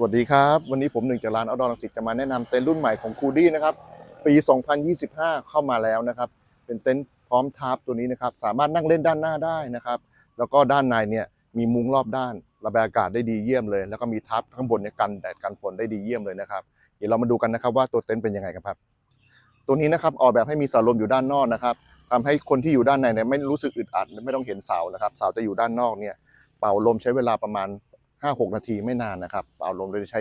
สวัสดีครับ วันนี้ผมหนึ่งจากร้านเอาดอลังสิตจะมาแนะนำเต็นท์รุ่นใหม่ของคูดี้นะครับ ปี 2025 เข้ามาแล้วนะครับ เป็นเต็นท์พร้อมทับตัวนี้นะครับ สามารถนั่งเล่นด้านหน้าได้นะครับ แล้วก็ด้านในเนี่ยมีมุ้งรอบด้าน ระบายอากาศได้ดีเยี่ยมเลย แล้วก็มีทับข้างบนเนี่ยกันแดดกันฝนได้ดีเยี่ยมเลยนะครับ เดี๋ยวเรามาดูกันนะครับว่าตัวเต็นท์เป็นยังไงกันครับ ตัวนี้นะครับออกแบบให้มีเสาลมอยู่ด้านนอกนะครับทำให้คนที่อยู่ด้านในเนี่ยไม่รู้สึกอึดอัดไม่ต้องเห็นเสานะครับ เสาจะอยู่ด้านนอกเนี่ย เป่าลมใช้เวลาประมาณ 5-6 นาทีไม่นานนะครับเป่าลมโดยใช้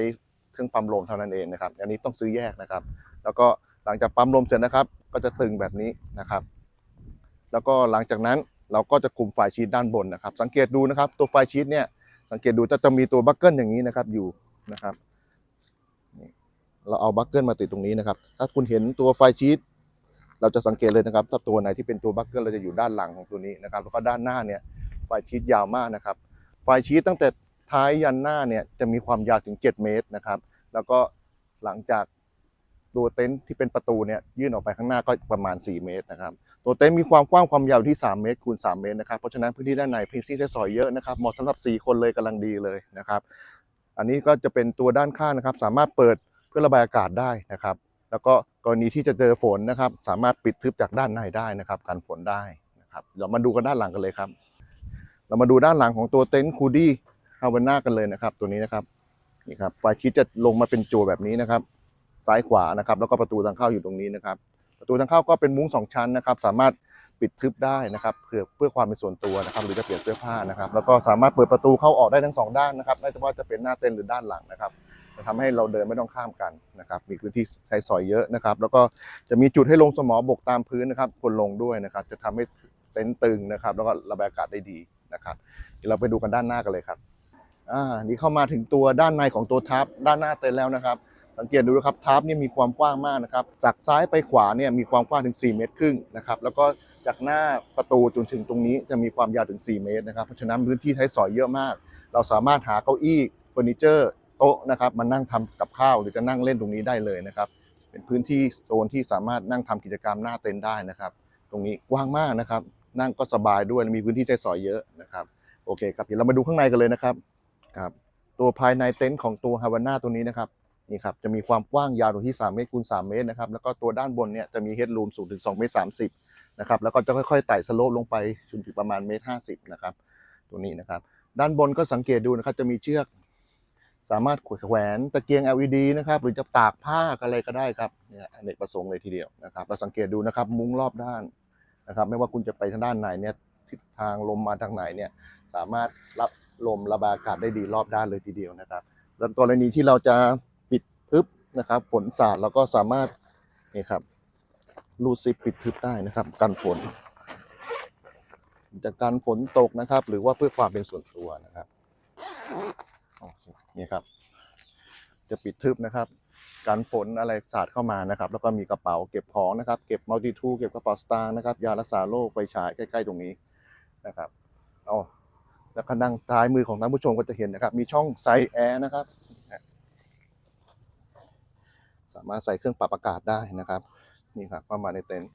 เครื่องปั๊มลมเท่านั้นเองนะครับ อันนี้ต้องซื้อแยกนะครับ แล้วก็หลังจากปั๊มลมเสร็จนะครับ ก็จะตึงแบบนี้นะครับ แล้วก็หลังจากนั้นเราก็จะคุมไฟชีตด้านบนนะครับ สังเกตดูนะครับ ตัวไฟชีตเนี่ยสังเกตดูจะจะมีตัวบัคเกิลอย่างนี้นะครับอยู่นะครับเราเอาบัคเกิลมาติดตรงนี้นะครับ ถ้าคุณเห็นตัวไฟชีตเราจะสังเกตเลยนะครับ ถ้าตัวไหนที่เป็นตัวบัคเกิลเราจะอยู่ด้านหลังของตัวนี้นะครับ แล้วก็ด้านหน้าเนี่ยไฟชีตยาวมากนะครับ ไฟชีตตั้งแต่ ท้ายยันหน้าเนี่ยจะมีความยาวถึง 7 เมตรนะครับ แล้วก็หลังจากตัวเต็นท์ที่เป็นประตูเนี่ยยื่นออกไปข้างหน้าก็ประมาณ 4 เมตรนะครับ ตัวเต็นท์มีความกว้างความยาวที่ 3 เมตรคูณ 3 เมตรนะครับเพราะฉะนั้นพื้นที่ด้านในพื้นที่ใช้สอยเยอะนะครับเหมาะสำหรับ 4 คนเลยกำลังดีเลยนะครับ อันนี้ก็จะเป็นตัวด้านข้างนะครับ สามารถเปิดเพื่อระบายอากาศได้นะครับ แล้วก็กรณีที่จะเจอฝนนะครับ สามารถปิดทึบจากด้านในได้นะครับกันฝนได้นะครับเรามาดูกันด้านหลังกันเลยครับ เรามาดูด้านหลังของตัวเต็นท์คูดี้ ฮาวาน่ากันเลยนะครับ ตัวนี้นะครับนี่ครับไฟคิดจะลงมาเป็นจั่วแบบนี้นะครับ ซ้ายขวานะครับ แล้วก็ประตูทางเข้าอยู่ตรงนี้นะครับ ประตูทางเข้าก็เป็นมุ้งสองชั้นนะครับ สามารถปิดทึบได้นะครับเพื่อเพื่อความเป็นส่วนตัวนะครับ หรือจะเปลี่ยนเสื้อผ้านะครับ แล้วก็สามารถเปิดประตูเข้าออกได้ทั้งสองด้านนะครับไม่ว่าจะเป็นหน้าเต็นท์หรือด้านหลังนะครับจะทำให้เราเดินไม่ต้องข้ามกันนะครับ มีพื้นที่ใช้สอยเยอะนะครับ แล้วก็จะมีจุดให้ลงสมอบกตามพื้นนะครับควรลงด้วยนะครับ จะทำให้เต็นท์ตึงนะครับ แล้วก็ระบายอากาศได้ดีนะครับเดี๋ยวเราไปดูกันด้านหน้ากันเลยครับ อ่านี่เข้ามาถึงตัวด้านในของตัวทับด้านหน้าเต็นท์แล้วนะครับสังเกตดูนะครับทับเนี่ยมีความกว้างมากนะครับ จากซ้ายไปขวาเนี่ยมีความกว้างถึง 4 เมตรครึ่งนะครับแล้วก็จากหน้าประตูจนถึงตรงนี้จะมีความยาวถึง 4 เมตรนะครับเพราะฉะนั้นพื้นที่ใช้สอยเยอะมาก เราสามารถหาเก้าอี้เฟอร์นิเจอร์โต๊ะนะครับมานั่งทำกับข้าวหรือจะนั่งเล่นตรงนี้ได้เลยนะครับเป็นพื้นที่โซนที่สามารถนั่งทำกิจกรรมหน้าเต็นท์ได้นะครับ ตรงนี้กว้างมากนะครับ นั่งก็สบายด้วยมีพื้นที่ใช้สอยเยอะนะครับโอเคครับเดี๋ยวเรามาดูข้างในกันเลยนะครับ ครับตัวภายในเต็นท์ของตัวฮาวาน่าตัวนี้นะครับนี่ครับจะมีความกว้างยาวตรงที่ 3 เมตรคูณ3เมตรนะครับแล้วก็ตัวด้านบนเนี่ยจะมีเฮดรูมสูงถึง2เมตร30นะครับแล้วก็จะค่อยๆไต่สโลปลงไปจนถึงประมาณเมตร50นะครับตัวนี้นะครับ ด้านบนก็สังเกตดูนะครับจะมีเชือก สามารถแขวนตะเกียง LED นะครับหรือจะตากผ้าอะไรก็ได้ครับเนี่ยอเนกประสงค์เลยทีเดียวนะครับเราสังเกตดูนะครับมุ้งรอบด้านนะครับ ไม่ว่าคุณจะไปทางด้านไหนเนี่ยทิศทางลมมาทางไหนเนี่ยสามารถรับ ลมระบายอากาศได้ดีรอบด้านเลยทีเดียวนะครับแล้วกรณีที่เราจะปิดทึบนะครับฝนสาดเราก็สามารถนี่ครับรูดซิปปิดทึบได้นะครับ กันฝนจะกันฝนตกนะครับ หรือว่าเพื่อความเป็นส่วนตัวนะครับโอเคนี่ครับ จะปิดทึบนะครับกันฝนอะไรสาดเข้ามานะครับ แล้วก็มีกระเป๋าเก็บของนะครับ เก็บมัลติทูเก็บกระเป๋าสตางค์นะครับ ยารักษาโรคไฟฉายใกล้ ๆ ตรงนี้นะครับอ๋อ แล้วก็ดังท้ายมือของท่านผู้ชมก็จะเห็นนะครับ มีช่องใส่แอร์นะครับ สามารถใส่เครื่องปรับอากาศได้นะครับ นี่ครับเข้ามาในเต็นท์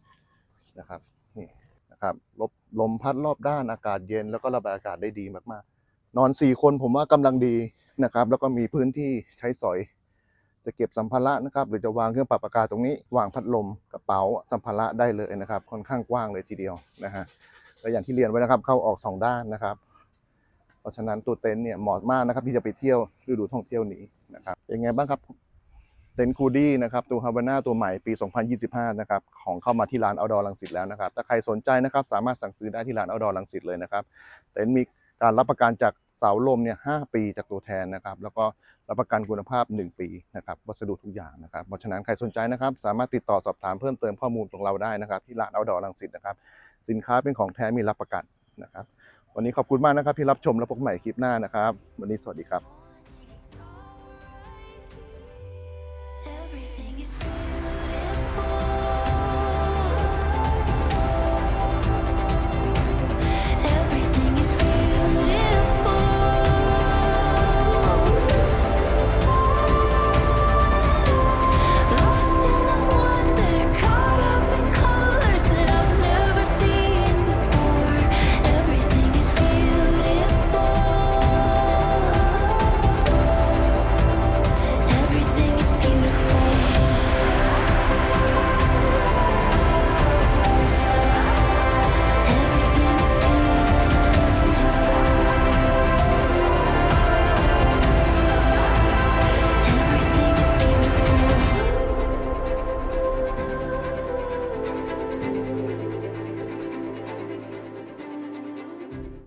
นะครับนี่นะครับลบลมพัดรอบด้านอากาศเย็นแล้วก็ระบายอากาศได้ดีมากๆ นอนสี่คนผมว่ากำลังดีนะครับ แล้วก็มีพื้นที่ใช้สอย จะเก็บสัมภาระนะครับ หรือจะวางเครื่องปรับอากาศตรงนี้ วางพัดลมกระเป๋าสัมภาระได้เลยนะครับ ค่อนข้างกว้างเลยทีเดียวนะฮะและอย่างที่เรียนไว้นะครับ เข้าออกสองด้านนะครับ เพราะฉะนั้นตัวเต็นท์เนี่ยเหมาะมากนะครับที่จะไปเที่ยวฤดูท่องเที่ยวนี้นะครับเป็นไงบ้างครับเต็นท์คูดี้นะครับตัวฮาวาน่าตัวใหม่ปี 2025 นะครับของเข้ามาที่ร้านเอาดอลังสิตแล้วนะครับถ้าใครสนใจนะครับสามารถสั่งซื้อได้ที่ร้านเอาดอลังสิตเลยนะครับเต็นท์มีการรับประกันจากเสาลมเนี่ย5ปีจากตัวแทนนะครับ แล้วก็รับประกันคุณภาพ 1 ปีนะครับวัสดุทุกอย่างนะครับเพราะฉะนั้นใครสนใจนะครับ สามารถติดต่อสอบถามเพิ่มเติมข้อมูลของเราได้นะครับ ที่ร้านเอาดอลังสิตนะครับ สินค้าเป็นของแท้มีรับประกันนะครับ วันนี้ขอบคุณมากนะครับที่รับชมและพบใหม่คลิปหน้านะครับ วันนี้สวัสดีครับ